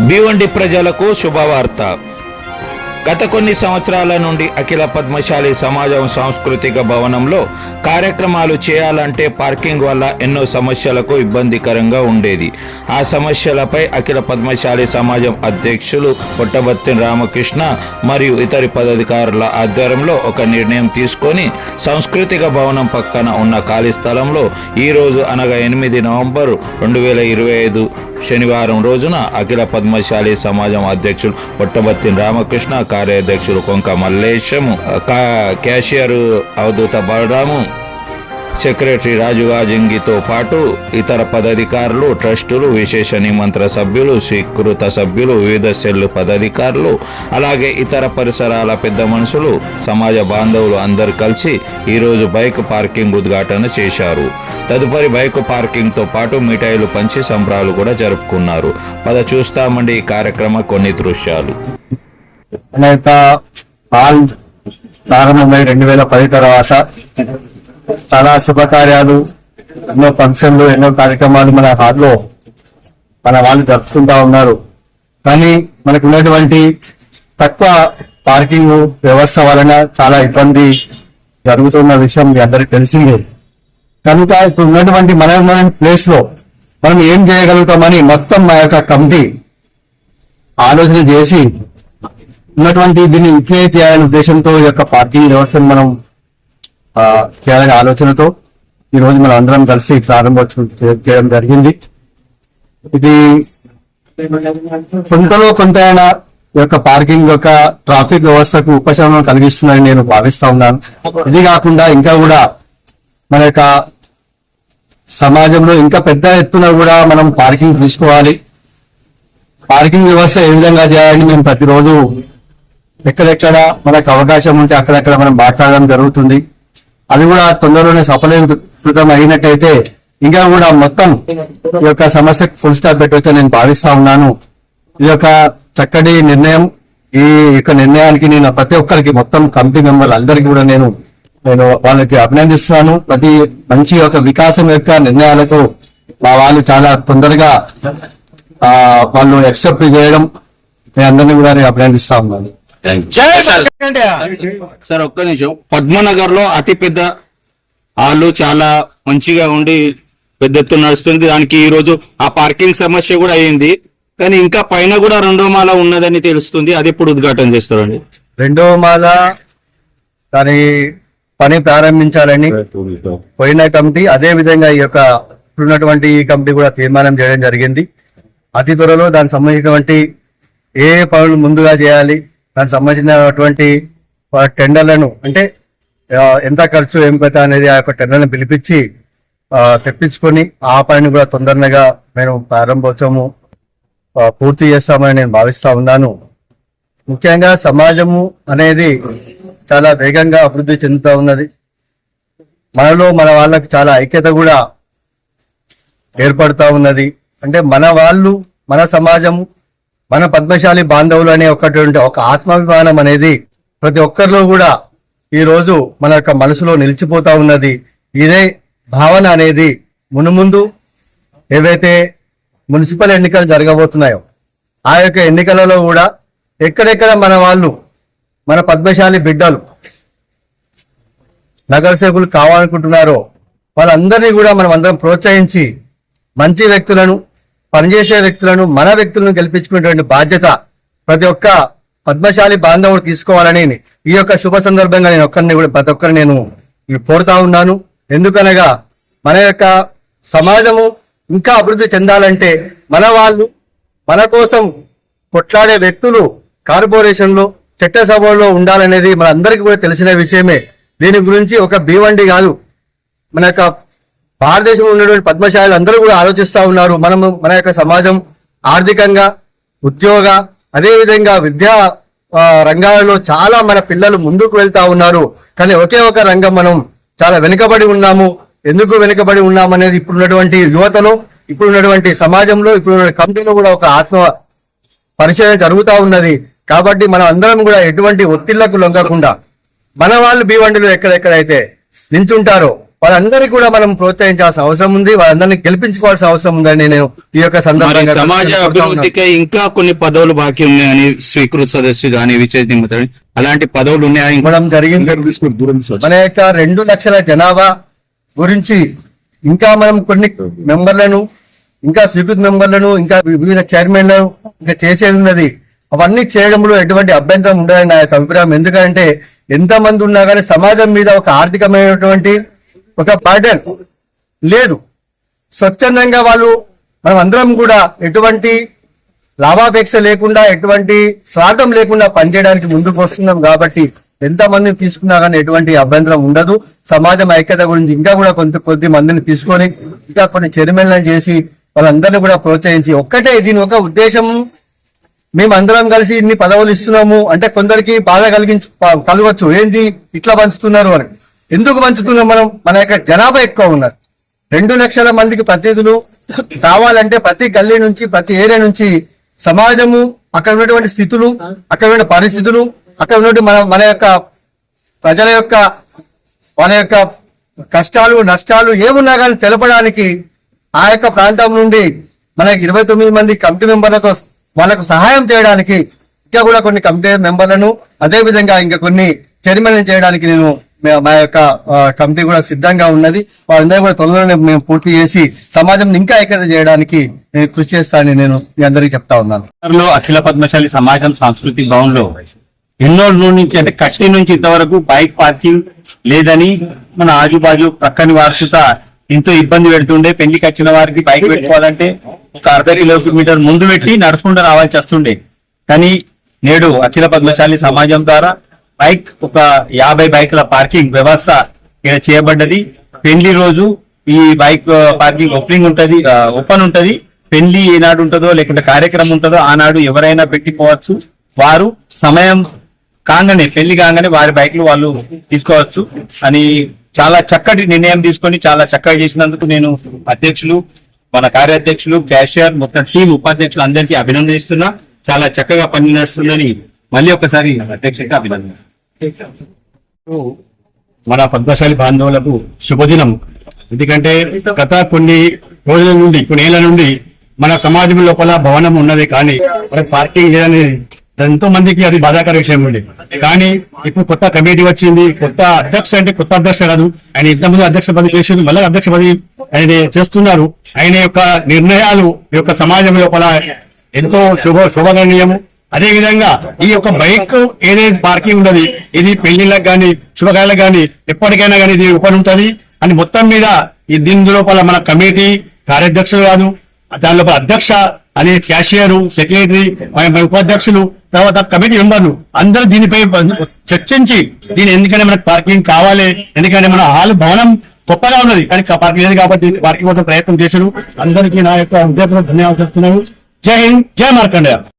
భీవండి ప్రజలకు శుభవార్త. గత కొన్ని సంవత్సరాల నుండి అఖిల పద్మశాలి సమాజం సాంస్కృతిక భవనంలో కార్యక్రమాలు చేయాలంటే పార్కింగ్ వల్ల ఎన్నో సమస్యలకు ఇబ్బందికరంగా ఉండేది. ఆ సమస్యలపై అఖిల పద్మశాలి సమాజం అధ్యక్షులు పుట్టబత్తి రామకృష్ణ మరియు ఇతర పదాధికారుల ఆధ్వర్యంలో ఒక నిర్ణయం తీసుకొని సాంస్కృతిక భవనం పక్కన ఉన్న ఖాళీ స్థలంలో ఈ రోజు అనగా ఎనిమిది నవంబర్ రెండు వేల ఇరవై ఐదు శనివారం రోజున అఖిల పద్మశాలి సమాజం అధ్యక్షులు పుట్టబత్తి రామకృష్ణ కార్యాధ్యక్షుడు కొంక మల్లేశము క్యాషియర్ అవధూత బలరాము సెక్రటరీ రాజుగాజంగితో పాటు ఇతర పదాధికారులు ట్రస్టులు విశేష నిమంత్ర సభ్యులు స్వీకృత సభ్యులు వివిధ సెల్లు పదాధికారులు అలాగే ఇతర పరిసరాల పెద్ద మనుషులు సమాజ బాంధవులు అందరు కలిసి ఈరోజు బైక్ పార్కింగ్ ఉద్ఘాటన చేశారు. తదుపరి బైక్ పార్కింగ్తో పాటు మిఠాయిలు పంచి సంబరాలు కూడా జరుపుకున్నారు. పద చూస్తామండి ఈ కార్యక్రమ కొన్ని దృశ్యాలు. మన యొక్క హాల్ ప్రారంభమై రెండు వేల పది తర్వాత చాలా శుభకార్యాలు ఎన్నో ఫంక్షన్లు ఎన్నో కార్యక్రమాలు మన హాల్లో మన వాళ్ళు జరుపుకుంటా ఉన్నారు. కానీ మనకు ఉన్నటువంటి తక్కువ పార్కింగ్ వ్యవస్థ వలన చాలా ఇబ్బంది జరుగుతున్న విషయం మీ అందరికి తెలిసిందే. కనుక ఇప్పుడు ఉన్నటువంటి మన ప్లేస్లో మనం ఏం చేయగలుగుతామని మొత్తం మా యొక్క కమిటీ ఆలోచన చేసి ఉన్నటువంటి దీన్ని ఇట్లే చేయాలనే ఉద్దేశంతో ఈ యొక్క పార్కింగ్ వ్యవస్థను మనం చేయాలనే ఆలోచనతో ఈ రోజు మనం అందరం కలిసి ప్రారంభోత్సవం చేయడం జరిగింది. ఇది కొంతలో కొంత ఈ యొక్క పార్కింగ్ యొక్క ట్రాఫిక్ వ్యవస్థకు ఉపశమనం కలిగిస్తుందని నేను భావిస్తా ఉన్నాను. ఇది కాకుండా ఇంకా కూడా మన యొక్క సమాజంలో ఇంకా పెద్ద ఎత్తున కూడా మనం పార్కింగ్ తీసుకోవాలి. పార్కింగ్ వ్యవస్థ ఏ విధంగా చేయాలని మేము ప్రతిరోజు ఎక్కడెక్కడ మనకు అవకాశం ఉంటే అక్కడక్కడ మనం మాట్లాడడం జరుగుతుంది. అది కూడా తొందరలోనే సఫలీకృతం అయినట్టయితే ఇంకా కూడా మొత్తం ఈ యొక్క సమస్యకు ఫుల్ స్టాప్ పెట్టవచ్చు నేను భావిస్తా ఉన్నాను. ఈ యొక్క చక్కటి నిర్ణయం ఈ యొక్క నిర్ణయానికి నేను ప్రతి ఒక్కరికి మొత్తం కమిటీ మెంబర్ అందరికీ కూడా నేను నేను వాళ్ళకి అభినందిస్తున్నాను. ప్రతి మంచి యొక్క వికాసం యొక్క నిర్ణయాలకు మా వాళ్ళు చాలా తొందరగా వాళ్ళు యాక్సెప్ట్ చేయడం నేను అందరినీ కూడా నేను అభినందిస్తా ఉన్నాను. సార్ ఒక్క నిమిషం. పద్మనగర్లో అతి పెద్ద హాలు చాలా మంచిగా ఉండి పెద్ద ఎత్తున నడుస్తుంది. దానికి ఈ రోజు ఆ పార్కింగ్ సమస్య కూడా అయింది. కానీ ఇంకా పైన కూడా రెండో మాల ఉన్నదని తెలుస్తుంది. అది ఎప్పుడు ఉద్ఘాటన చేస్తారండి? రెండవ మాల దాని పని ప్రారంభించాలని పోయిన కమిటీ అదే విధంగా ఈ యొక్క ఇప్పుడున్నటువంటి ఈ కమిటీ కూడా తీర్మానం చేయడం జరిగింది. అతి త్వరలో దానికి సంబంధించినటువంటి ఏ ఏ పనులు ముందుగా చేయాలి దానికి సంబంధించినటువంటి ఆ టెండర్లను అంటే ఎంత ఖర్చు ఏం కథ అనేది ఆ యొక్క టెండర్లను పిలిపించి తెప్పించుకొని ఆ పనిని కూడా తొందరగా మేము ప్రారంభోత్సవము పూర్తి చేస్తామని నేను భావిస్తా ఉన్నాను. ముఖ్యంగా సమాజము అనేది చాలా వేగంగా అభివృద్ధి చెందుతూ ఉన్నది. మనలో మన వాళ్ళకు చాలా ఐక్యత కూడా ఏర్పడుతూ ఉన్నది. అంటే మన వాళ్ళు మన సమాజము మన పద్మశాలి బాంధవులు అనే ఒకటువంటి ఒక ఆత్మాభిమానం అనేది ప్రతి ఒక్కరిలో కూడా ఈ రోజు మన యొక్క మనసులో నిలిచిపోతా ఉన్నది. ఇదే భావన అనేది మునుముందు ఏవైతే మున్సిపల్ ఎన్నికలు జరగబోతున్నాయో ఆ యొక్క ఎన్నికలలో కూడా ఎక్కడెక్కడ మన వాళ్ళు మన పద్మశాలి బిడ్డలు నగర సేవకులు కావాలనుకుంటున్నారో వాళ్ళందరినీ కూడా మనం అందరం ప్రోత్సహించి మంచి వ్యక్తులను పనిచేసే వ్యక్తులను మన వ్యక్తులను గెలిపించుకునేటువంటి బాధ్యత ప్రతి ఒక్క పద్మశాలి బాంధవుడు తీసుకోవాలని ఈ యొక్క శుభ సందర్భంగా నేను ఒక్కరిని కూడా ప్రతి ఒక్కరిని నేను కోరుతా ఉన్నాను. ఎందుకనగా మన యొక్క సమాజము ఇంకా అభివృద్ధి చెందాలంటే మన వాళ్ళు మన కోసం కొట్లాడే వ్యక్తులు కార్పొరేషన్లో చట్టసభలో ఉండాలనేది మన అందరికీ కూడా తెలిసిన విషయమే. దీని గురించి ఒక బీవండి కాదు. మన యొక్క భారతదేశంలో ఉన్నటువంటి పద్మశాలి అందరూ కూడా ఆలోచిస్తూ ఉన్నారు. మనము మన యొక్క సమాజం ఆర్థికంగా ఉద్యోగ అదేవిధంగా విద్యా రంగాలలో చాలా మన పిల్లలు ముందుకు వెళ్తా ఉన్నారు. కానీ ఒకే ఒక రంగం మనం చాలా వెనుకబడి ఉన్నాము. ఎందుకు వెనుకబడి ఉన్నామనేది ఇప్పుడు ఇప్పుడున్నటువంటి యువతలో ఇప్పుడున్నటువంటి సమాజంలో ఇప్పుడు కంపెనీలో కూడా ఒక ఆత్మ పరిచయం జరుగుతూ ఉన్నది. కాబట్టి మనం అందరం కూడా ఎటువంటి ఒత్తిళ్ళకు లొంగకుండా మన వాళ్ళు బీవండిలో ఎక్కడెక్కడైతే నించుంటారో వాళ్ళందరికీ కూడా మనం ప్రోత్సహించాల్సిన అవసరం ఉంది. వాళ్ళందరినీ గెలిపించుకోవాల్సిన అవసరం ఉందని నేను ఈ యొక్క సందర్భంగా సమాజ. అభివృద్ధికి ఇంకా కొన్ని పదవులు బాకీ ఉన్నాయని స్వీకృత సదస్సు కానీ విశేష అలాంటి పదవులు ఉన్నాయని ఇవ్వడం జరిగింది. మన యొక్క రెండు లక్షల జనాభా గురించి ఇంకా మనం కొన్ని మెంబర్లను ఇంకా స్వీకృత మెంబర్లను ఇంకా వివిధ చైర్మన్లను ఇంకా చేసేది ఉన్నది. అవన్నీ చేయడంలో ఎటువంటి అభ్యంతరం ఉండదని నా యొక్క అభిప్రాయం. ఎందుకంటే ఎంత మంది ఉన్నా కానీ సమాజం మీద ఒక ఆర్థికమైనటువంటి ఒక బర్డెన్ లేదు. స్వచ్ఛందంగా వాళ్ళు మనం అందరం కూడా ఎటువంటి లాభాపేక్ష లేకుండా ఎటువంటి స్వార్థం లేకుండా పనిచేయడానికి ముందుకు వస్తున్నాం కాబట్టి ఎంత మందిని తీసుకున్నా కానీ ఎటువంటి అభ్యంతరం ఉండదు. సమాజం ఐక్యత గురించి ఇంకా కూడా కొంత కొద్ది మందిని తీసుకొని ఇంకా కొన్ని చెరిమెలను చేసి వాళ్ళందరినీ కూడా ప్రోత్సహించి ఒక్కటే దీని ఒక ఉద్దేశం. మేము అందరం కలిసి ఇన్ని పదవులు ఇస్తున్నాము. అంటే కొందరికి బాధ కలిగించు కలగవచ్చు ఏంది? ఇట్లా పంచుతున్నారు అని. ఎందుకు పంచుతున్నాం మనం? మన యొక్క జనాభా ఎక్కువ ఉన్నారు రెండు లక్షల మందికి ప్రతినిధులు కావాలంటే ప్రతి గల్లీ నుంచి ప్రతి ఏరియా నుంచి సమాజము అక్కడ ఉన్నటువంటి స్థితులు అక్కడ ఉన్న పరిస్థితులు అక్కడ ఉన్నటువంటి మన మన యొక్క ప్రజల యొక్క వాళ్ళ యొక్క కష్టాలు నష్టాలు ఏమున్నా కానీ తెలపడానికి ఆ యొక్క ప్రాంతం నుండి మనకి ఇరవై తొమ్మిది మంది కమిటీ మెంబర్లతో వాళ్ళకు సహాయం చేయడానికి ఇంకా కూడా కొన్ని కమిటీ మెంబర్లను అదేవిధంగా ఇంకా కొన్ని చైర్మన్ చేయడానికి నేను మా యొక్క కమిటీ కూడా సిద్ధంగా ఉన్నది. వారందరూ కూడా తొందరలోనే మేము పూర్తి చేసి సమాజం ఇంకా ఐక్యత చేయడానికి నేను కృషి చేస్తానని నేను మీ అందరికీ చెప్తా ఉన్నాను. అఖిల పద్మశాలి సమాజం సాంస్కృతిక భవన్లో ఎన్నో నుంచి అంటే కష్టి నుంచి ఇంతవరకు బైక్ పార్కింగ్ లేదని మన ఆజుబాజు ప్రక్కని వారసుత ఎంతో ఇబ్బంది పెడుతుండే. పెళ్ళికి వచ్చిన వారికి బైక్ పెట్టుకోవాలంటే ఒక అర్ధ కిలోమీటర్ ముందు పెట్టి నడుచుకుంటూ రావాల్సి వస్తుండే. కానీ నేడు అఖిల పద్మశాలి సమాజం ద్వారా బైక్ ఒక యాభై బైకుల పార్కింగ్ వ్యవస్థ ఇక్కడ చేయబడ్డది. పెళ్ళి రోజు ఈ బైక్ పార్కింగ్ ఓపెనింగ్ ఉంటది ఓపెన్ ఉంటది. పెళ్ళి ఏనాడు ఉంటుందో లేకుంటే కార్యక్రమం ఉంటుందో ఆనాడు ఎవరైనా పెట్టిపోవచ్చు వారు సమయం కాగానే పెళ్ళి కాగానే వారి బైక్లు వాళ్ళు తీసుకోవచ్చు. అని చాలా చక్కటి నిర్ణయం తీసుకొని చాలా చక్కగా చేసినందుకు నేను అధ్యక్షులు మన కార్యాధ్యక్షులు క్యాషియర్ మొత్తం టీం ఉపాధ్యక్షులు అందరికీ అభినందిస్తున్నా. చాలా చక్కగా పని నడుస్తుందని మళ్ళీ ఒకసారి అభినందన మన పద్మశాలి బాంధవులకు శుభదినం. ఎందుకంటే గత కొన్ని రోజుల నుండి కొన్ని ఏళ్ళ నుండి మన సమాజం లోపల భవనం ఉన్నది కానీ పార్కింగ్ లేదనేది ఎంతో మందికి అది బాధాకర విషయం ఉండే కానీ ఇప్పుడు కొత్త కమిటీ వచ్చింది కొత్త అధ్యక్ష అంటే కొత్త అధ్యక్ష కాదు ఆయన ఇంతకుముందు అధ్యక్ష పదవి చేసింది మళ్ళీ అధ్యక్ష పదవి ఆయన చేస్తున్నారు. ఆయన యొక్క నిర్ణయాలు ఈ యొక్క సమాజం లోపల ఎంతో శుభ శుభగణనీయము అదే విధంగా ఈ యొక్క బైక్ ఏదైతే పార్కింగ్ ఉన్నది ఇది పెళ్ళిళ్ళకి కానీ శుభకార్యాలకు కానీ ఎప్పటికైనా కానీ ఇది ఉపని ఉంటుంది. అని మొత్తం మీద ఈ దీని లోపల మన కమిటీ కార్యాధ్యక్షులు కాదు దాని లోపల అధ్యక్ష అనే క్యాషియర్ సెక్రటరీ ఉపాధ్యక్షులు తర్వాత కమిటీ మెంబర్లు అందరూ దీనిపై చర్చించి దీని ఎందుకంటే మనకు పార్కింగ్ కావాలి ఎందుకంటే మన హాల్ భవనం గొప్పగా ఉన్నది. కానీ పార్కింగ్ లేదు కాబట్టి పార్కింగ్ కోసం ప్రయత్నం చేశారు. అందరికీ నా యొక్క హృదయపూర్వక ధన్యవాదాలు చెప్తున్నాను. జై హింద్ జై మార్కండేయ.